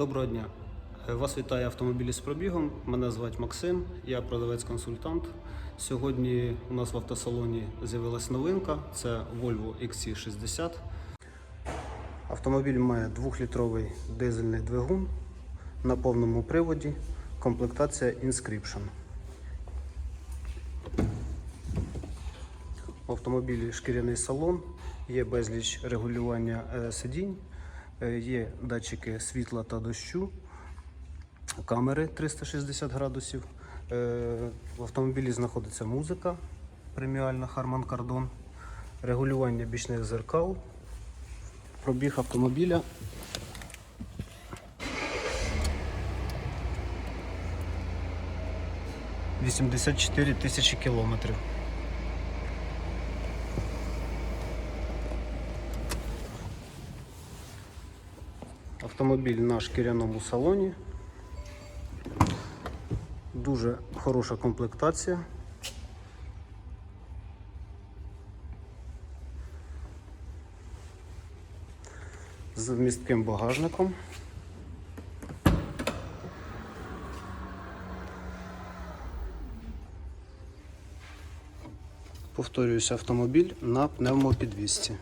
Доброго дня. Е, Вас вітає автомобілі з пробігом. Мене звати Максим, я продавець-консультант. Сьогодні у нас в автосалоні з'явилась новинка. Це Volvo XC60. Автомобіль має 2-літровий дизельний двигун на повному приводі. Комплектація Inscription. В автомобілі шкіряний салон, є безліч регулювання е, сидінь, є датчики світла та дощу, камери 360 градусів. Е, В автомобілі знаходиться музика преміальна Harman Kardon, регулювання бічних зеркал, пробіг автомобіля. «84 тисячі кілометрів. Автомобіль на шкіряному салоні. Дуже хороша комплектація. З вмістким багажником. Повторююся, автомобіль на пневмопідвісці.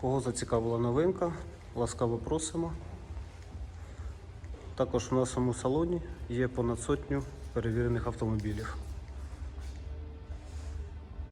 Кого зацікавила новинка, ласкаво просимо. Також в нашому салоні є понад сотню перевірених автомобілів.